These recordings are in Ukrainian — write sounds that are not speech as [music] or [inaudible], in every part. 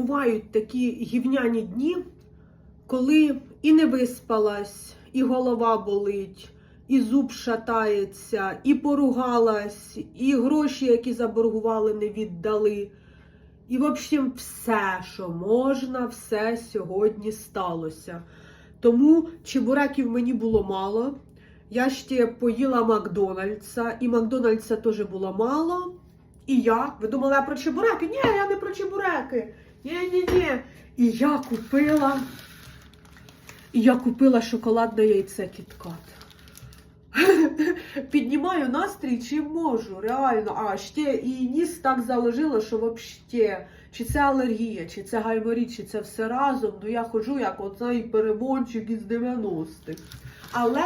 бувають такі гівняні дні, коли і не виспалась, і голова болить, і зуб шатається, і поругалась, і гроші, які заборгували, не віддали. І, в общем, все, що можна, все сьогодні сталося. Тому чебуреків мені було мало. Я ще поїла Макдональдса, і Макдональдса теж було мало. І я, ви думали, я про чебуреки? Ні, я не про чебуреки. Ні, ні, ні. І я купила. І я купила шоколадне яйце кіткат. [laughs] Піднімаю настрій чим можу, реально. А ще і ніс так заложило, що взагалі, чи це алергія, чи це гайморіт, чи це все разом. Ну я ходжу як оцей перемончик із 90-х. Але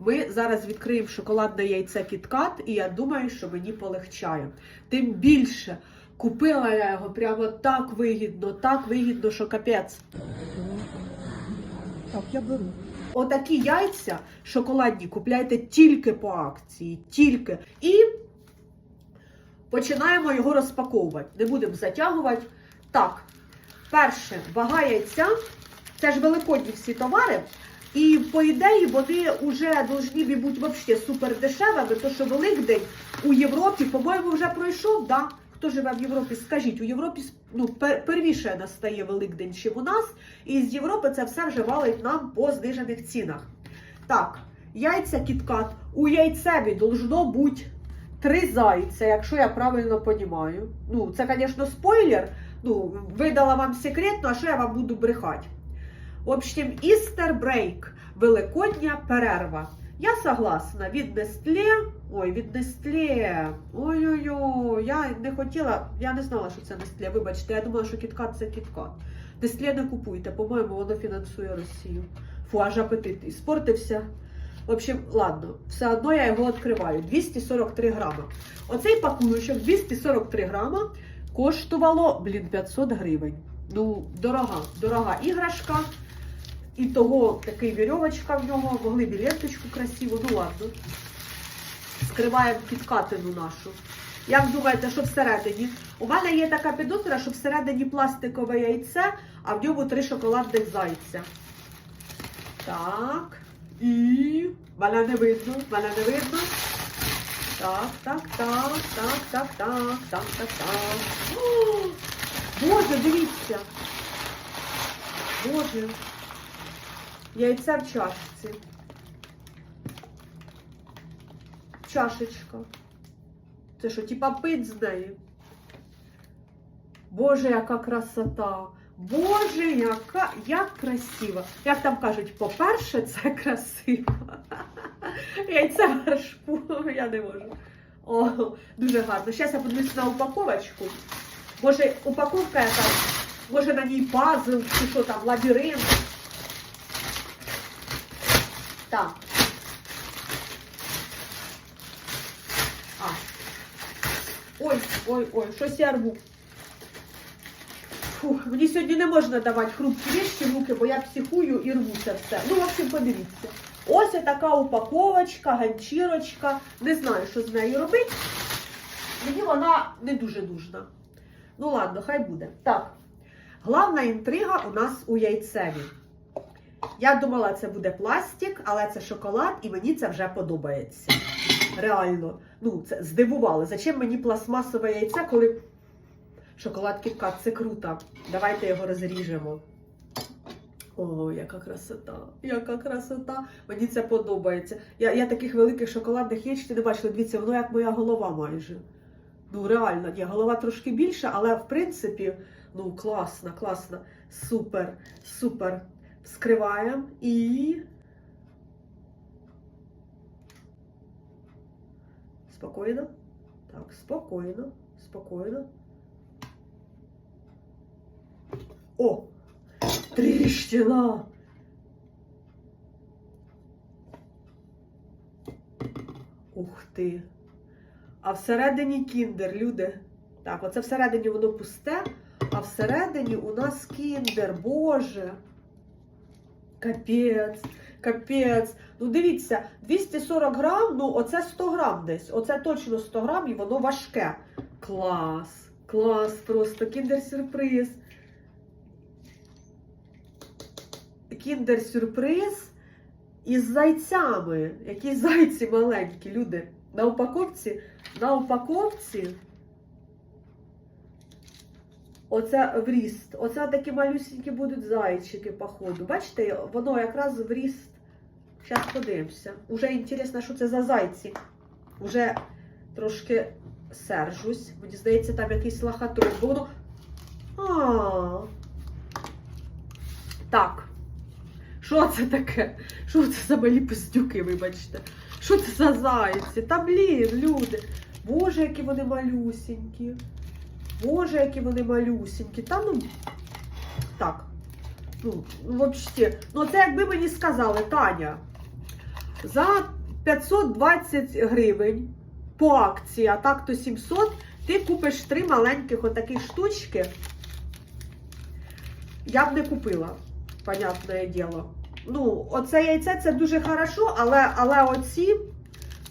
ми зараз відкриємо шоколадне яйце кіткат, і я думаю, що мені полегчає. Тим більше купила я його прямо так вигідно, так вигідно, що капець. Так, я беру. Отакі яйця шоколадні купляйте тільки по акції, тільки. І починаємо його розпаковувати. Не будемо затягувати. Так, перше, вага яйця. Це ж великодні всі товари. І по ідеї вони вже повинні бути взагалі супер дешевими, тому що Великдень у Європі, по-моєму, вже пройшов. Да? Хто живе в Європі, скажіть, у Європі ну, пер- первіше настає Великдень, ніж у нас, і з Європи це все вже валить нам по знижених цінах. Так, яйця кіткат. У яйцеві должно бути три зайця, якщо я правильно розумію. Ну, це, звісно, спойлер. Ну, видала вам секретно, а що я вам буду брехати. В общем, Easter Break, Великодня перерва. Я согласна від Nestlé, ой, від Nestlé, ой-ой-ой, я не хотіла, я не знала, що це Nestlé, вибачте, я думала, що кіткат це кіткат. Nestlé не купуйте, по-моєму, воно фінансує Росію. Фу, аж апетит іспортився. В общем, ладно, все одно я його відкриваю. 243 грама. Оцей пакуночок 243 грама коштувало, блін, 500 гривень. Ну, дорога, дорога іграшка. І того такий вірьовочка в нього, могли б і красиву, ну ладно. Скриваємо підкатину нашу. Як думаєте, що всередині? У мене є така підозра, що всередині пластикове яйце, а в ньому три шоколадних зайця. Так. І мене не видно, мене не видно. Так, так, так, так, так, так, так, так, так. О, Боже, дивіться. Боже. Яйця в чашці. Чашечка. Це що, типа пить з неї? Боже, яка красота! Боже, яка як красиво! Як там кажуть, по-перше, це красиво. [laughs] Яйця в [laughs] я не можу. О, дуже гарно. Зараз я подивлюсь на упаковочку. Може, упаковка якась, може на ній пазл, чи що там, лабіринт. Так. А. Ой, ой, ой, щось я рву. Фух, мені сьогодні не можна давати хрупкі вещи в руки, бо я психую і рву це все. Ну, в общем, подивіться. Ось така упаковочка, ганчірочка. Не знаю, що з нею робити. Мені вона не дуже нужна. Ну ладно, хай буде. Так. Главна інтрига у нас у яйцеві. Я думала, це буде пластик, але це шоколад, і мені це вже подобається. Реально. Ну, це здивувало. Зачем мені пластмасове яйце, коли шоколад кіткат? Це круто. Давайте його розріжемо. О, яка красота! Яка красота! Мені це подобається. Я, я таких великих шоколадних яєць не бачила. Дивіться, воно як моя голова майже. Ну, реально, ні, голова трошки більша, але в принципі, ну, класно, класно. Супер, супер. Вскриваємо і. Спокійно. Так, спокійно, спокійно. О! Тріщина! Ух ти! А всередині кіндер, люди. Так, оце всередині воно пусте, а всередині у нас кіндер, Боже. Капець, капець. Ну дивіться, 240 грам, ну оце 100 грам десь. Оце точно 100 грам і воно важке. Клас, Клас, просто кіндер-сюрприз. Кіндер-сюрприз із зайцями. Які зайці маленькі, люди. На упаковці, на упаковці. Оце в ріст. Оце такі малюсенькі будуть зайчики, походу. Бачите, воно якраз в ріст. Зараз подивимося. Уже інтересно, що це за зайці. Уже трошки сержусь. Мені здається, там якийсь лохотрон. Воно. А. Так. Що це таке? Що це за малі пиздюки, вибачте? Що це за зайці? Та блін, люди. Боже, які вони малюсенькі. Боже, які вони малюсенькі. Та ну. Так. Ну, взагалі. Ну, це якби мені сказали, Таня. За 520 гривень по акції, а так то 700, ти купиш три маленьких отакі штучки. Я б не купила, понятне діло. Ну, оце яйце це дуже хорошо, але, але оці,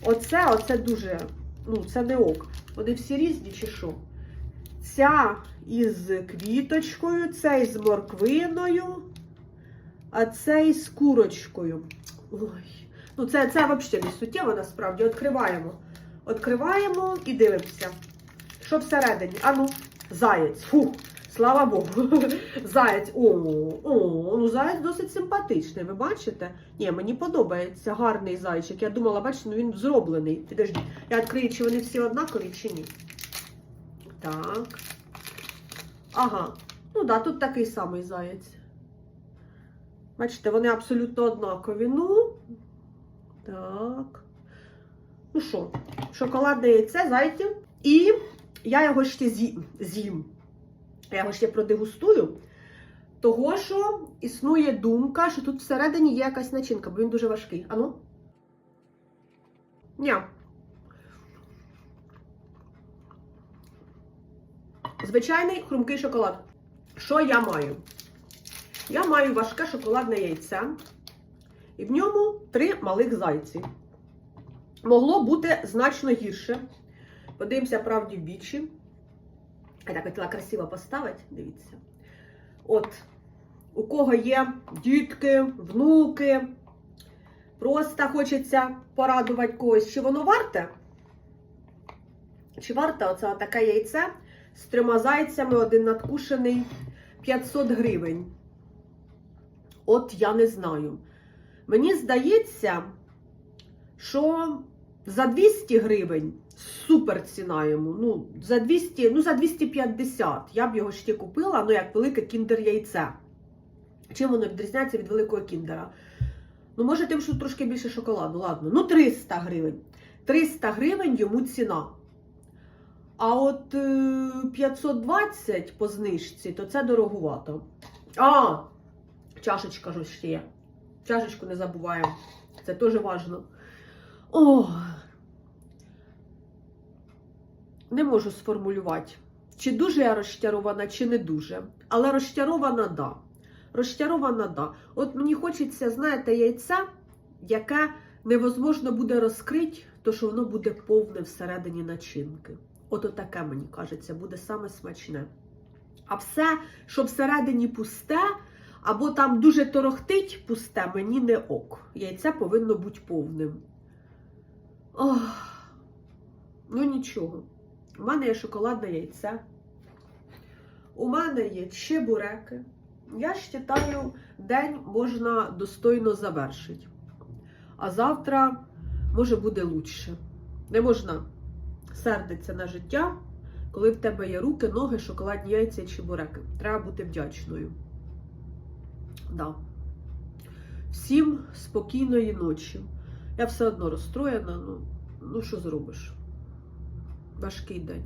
оце, оце дуже, ну, це не ок. Вони всі різні чи що? Ця із квіточкою, цей з морквиною, а цей з курочкою. Ой. Ну, це, це взагалі не суттєво, насправді. Відкриваємо. Відкриваємо і дивимося. Що всередині? А ну, заєць. Фух, слава Богу. [laughs] Заєць. О, о, ну заєць досить симпатичний, ви бачите? Ні, мені подобається гарний зайчик. Я думала, бачите, ну він зроблений. Підожди, я відкрию, чи вони всі однакові, чи ні. Так. Ага. Ну да, тут такий самий заєць. Бачите, вони абсолютно однакові. Ну, так. Ну що, шоколадне яйце, зайців. І я його ще з'ї- з'їм. Я його ще продегустую. Того, що існує думка, що тут всередині є якась начинка, бо він дуже важкий. Ану? Ні. Звичайний хрумкий шоколад. Що я маю? Я маю важке шоколадне яйце, і в ньому три малих зайці. Могло бути значно гірше. Подивимося правді в вічі. Я так хотіла красиво поставити, дивіться. От, у кого є дітки, внуки, просто хочеться порадувати когось, чи воно варте? Чи варте оце таке яйце з трьома зайцями, один надкушений 500 гривень? От я не знаю. Мені здається, що за 200 гривень супер ціна йому. Ну, за 200, ну за 250 я б його ще купила, ну як велике кіндер яйце. Чим воно відрізняється від великого кіндера? Ну, може, тим, що трошки більше шоколаду, ладно. Ну, 300 гривень. 300 гривень йому ціна. А от е, 520 по знижці, то це дорогувато. А, чашечка ж ще є. Чашечку не забуваємо. Це теж важливо. О, не можу сформулювати, чи дуже я розчарована, чи не дуже. Але розчарована, да. Розчарована, да. От мені хочеться, знаєте, яйця, яке невозможно буде розкрити, то що воно буде повне всередині начинки. От таке, мені кажеться, буде саме смачне. А все, що всередині пусте, або там дуже торохтить пусте, мені не ок. Яйце повинно бути повним. Ох, ну нічого. У мене є шоколадне яйце. У мене є чебуреки. Я вважаю, день можна достойно завершити. А завтра може буде лучше. Не можна сердитися на життя, коли в тебе є руки, ноги, шоколадні яйця і чебуреки. Треба бути вдячною. Да. Всім спокійної ночі. Я все одно розстроєна, ну, ну що зробиш? Важкий день.